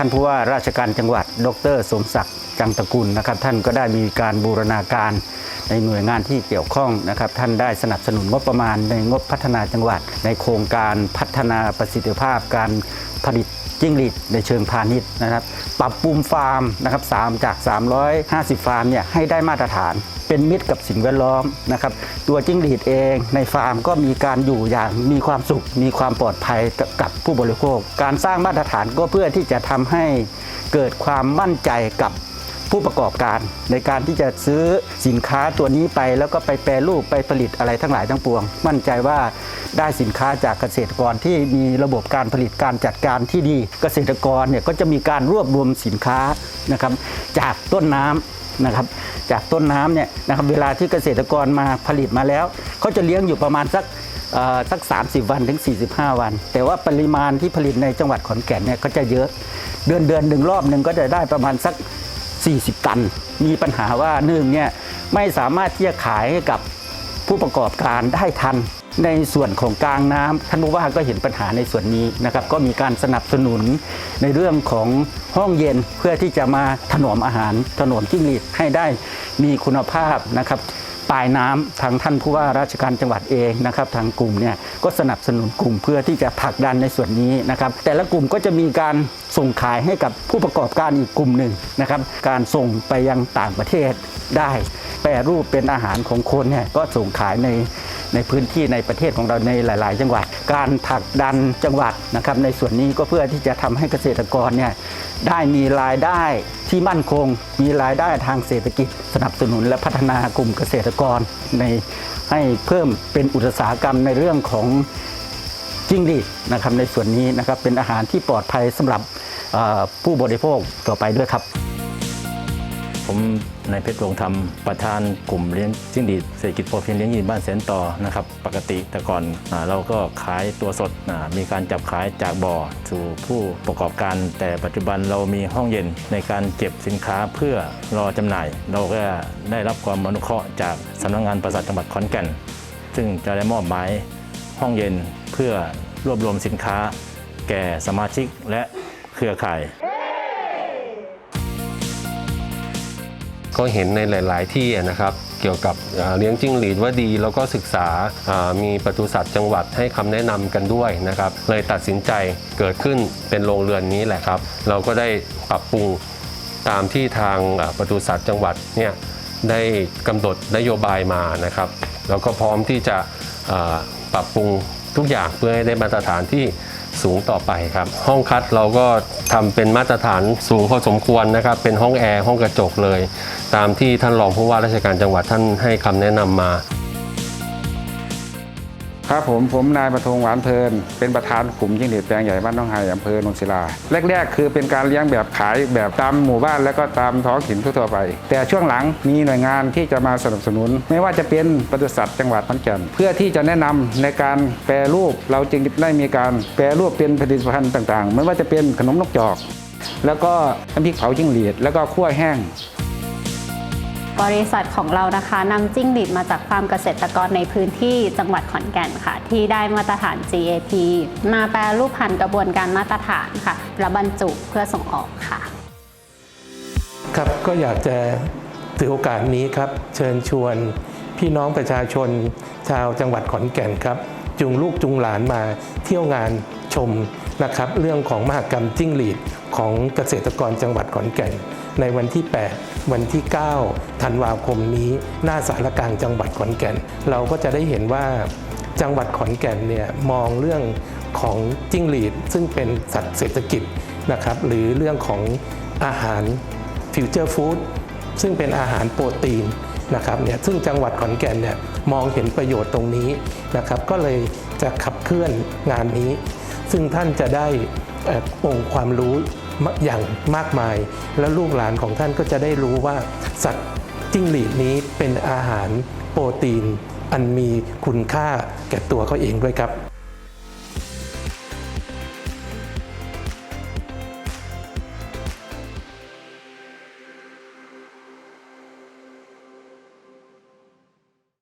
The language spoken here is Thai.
ท่านผู้ว่าราชการจังหวัด ดร สมศักดิ์จังตระกุลนะครับ ท่านก็ได้มีการบูรณาการในหน่วยงานที่เกี่ยวข้องนะครับ ท่านได้สนับสนุนงบประมาณในงบพัฒนาจังหวัด ในโครงการพัฒนาประสิทธิภาพการผลิต จิ้งหรีดในเชิงพาณิชย์นะครับ ปรับปรุงฟาร์มนะครับสามจาก 350 ฟาร์มเนี่ยให้ได้มาตรฐาน เป็นมิตรกับสิ่งแวดล้อมนะครับ ตัวจิ้งหรีดเองในฟาร์มก็มีการอยู่อย่างมีความสุข มีความปลอดภัยกับผู้บริโภค การสร้างมาตรฐานก็เพื่อที่จะทำให้เกิดความมั่นใจกับ ผู้ประกอบการ ในการที่จะซื้อสินค้าตัวนี้ไป แล้วก็ไปแปรรูปไปผลิตอะไรทั้งหลายทั้งปวง มั่นใจว่าได้สินค้าจากเกษตรกรที่มีระบบการผลิตการจัดการที่ดี เกษตรกรเนี่ยก็จะมีการรวบรวมสินค้านะครับจากต้นน้ำนะครับจากต้นน้ำเนี่ยนะครับเวลาที่เกษตรกรมาผลิตมาแล้วเขาจะเลี้ยงอยู่ประมาณสักสัก 30 วันถึง 45 วัน แต่ว่าปริมาณที่ผลิตในจังหวัดขอนแก่นเนี่ยก็จะเยอะ เดือนเดือนหนึ่งรอบหนึ่งก็จะได้ประมาณสัก 40 ตัน มีปัญหาว่าหนึ่งเนี่ยไม่สามารถที่จะขายให้กับผู้ประกอบการได้ทัน ในส่วนของกลางน้ำท่านผู้ว่าก็เห็นปัญหาในส่วนนี้นะครับ ก็มีการสนับสนุนในเรื่องของห้องเย็นเพื่อที่จะมาถนอมอาหารถนอมจิ้งหรีดให้ได้มีคุณภาพนะครับ ปลายน้ำทางท่านผู้ว่าราชการจังหวัดเองนะครับทางกลุ่มเนี่ยก็สนับสนุนกลุ่มเพื่อที่จะผลักดันในส่วนนี้นะครับแต่ละกลุ่มก็จะมีการส่งขายให้กับผู้ประกอบการอีกกลุ่มหนึ่งนะครับการส่งไปยังต่างประเทศได้ แปรรูปเป็นอาหารของคนเนี่ยก็ส่งขายใน ในพื้นที่ในประเทศของเราในหลาย ๆ จังหวัด การผลักดันจังหวัดนะครับในส่วนนี้ก็เพื่อที่จะทำให้เกษตรกรเนี่ยได้มีรายได้ที่มั่นคง มีรายได้ทางเศรษฐกิจ สนับสนุนและพัฒนากลุ่มเกษตรกรในให้เพิ่มเป็นอุตสาหกรรมในเรื่องของจิ้งหรีดนะครับในส่วนนี้นะครับเป็นอาหารที่ปลอดภัยสำหรับผู้บริโภคต่อไปด้วยครับ ผมนายเพชรวงธรรมประธานกลุ่มเลี้ยงจิ้งหรีดเศรษฐกิจพอเพียงเลี้ยงยีนบ้านแสนต่อนะครับปกติแต่ก่อนอเราก็ขายตัวสดมีการจับขายจากบ่อสู่ผู้ประกอบการ แต่ปัจจุบันเรามีห้องเย็นในการเก็บสินค้าเพื่อรอจำหน่าย เราก็ได้รับความอนุเคราะห์จากสำนักงานปศุสัตว์จังหวัดขอนแก่น ซึ่งจะได้มอบหมายห้องเย็นเพื่อรวบรวมสินค้า แก่สมาชิกและเครือข่าย ก็เห็นในหลาย ๆ ที่นะครับ เกี่ยวกับเลี้ยงจิ้งหรีดว่าดี แล้วก็ศึกษามีปศุสัตว์จังหวัดให้คำแนะนำกันด้วยนะครับ เลยตัดสินใจเกิดขึ้นเป็นโรงเรือนนี้แหละครับ เราก็ได้ปรับปรุงตามที่ทางปศุสัตว์จังหวัดเนี่ยได้กำหนดนโยบายมานะครับแล้วก็พร้อมที่จะปรับปรุงทุกอย่างเพื่อให้ได้มาตรฐานที่ สูงต่อไปครับ ห้องคัดเราก็ทำเป็นมาตรฐานสูงพอสมควรนะครับ เป็นห้องแอร์ห้องกระจกเลย ตามที่ท่านรองผู้ว่าราชการจังหวัดท่านให้คำแนะนำมา ครับผมผมนายประทงหวานเพลิน เป็นประธานกลุ่มยิ่งเด็ดแปลงใหญ่บ้านน้องไฮอำเภอโนนศิลา แรก ๆ คือเป็นการเลี้ยงแบบขายแบบตามหมู่บ้านและก็ตามท้องถิ่นทั่วไป แต่ช่วงหลังมีหน่วยงานที่จะมาสนับสนุน ไม่ว่าจะเป็นปศุสัตว์จังหวัดขอนแก่นเพื่อที่จะแนะนำในการแปรรูปเราจึงได้มีการแปรรูปเป็นผลิตภัณฑ์ต่างๆไม่ว่าจะเป็นขนมนกจอก แล้วก็น้ำพริกเผาจิ้งหรีดแล้วก็คั่วแห้ง บริษัทของเรานะคะนำจิ้งหรีดมาจากฟาร์มเกษตรกรในพื้นที่จังหวัดขอนแก่นค่ะ ที่ได้มาตรฐาน GAP มาแปรรูปผ่านกระบวนการมาตรฐานค่ะและบรรจุเพื่อส่งออกค่ะ ครับก็อยากจะถือโอกาสนี้ครับ เชิญชวนพี่น้องประชาชน ชาวจังหวัดขอนแก่นครับจูงลูกจูงหลานมาเที่ยวงานชมนะครับ เรื่องของมหกรรมจิ้งหรีดของเกษตรกรจังหวัดขอนแก่น ในวันที่ 8 วันที่ 9 ธันวาคมนี้ หน้าสารกลางจังหวัดขอนแก่น เราก็จะได้เห็นว่าจังหวัดขอนแก่นเนี่ยมองเรื่องของจิ้งหรีด ซึ่งเป็นสัตว์เศรษฐกิจนะครับหรือเรื่องของอาหารฟิวเจอร์ฟู้ดซึ่งเป็นอาหารโปรตีนนะครับเนี่ยซึ่งจังหวัดขอนแก่นเนี่ยมองเห็นประโยชน์ตรงนี้นะครับก็เลยจะขับเคลื่อนงานนี้ ซึ่งท่านจะได้อ่อองค์ความรู้ อย่างมากมาย แล้วลูกหลานของท่านก็จะได้รู้ว่า สัตว์จิ้งหรีดนี้เป็นอาหารโปรตีน อันมีคุณค่าแก่ตัวเขาเองด้วยครับ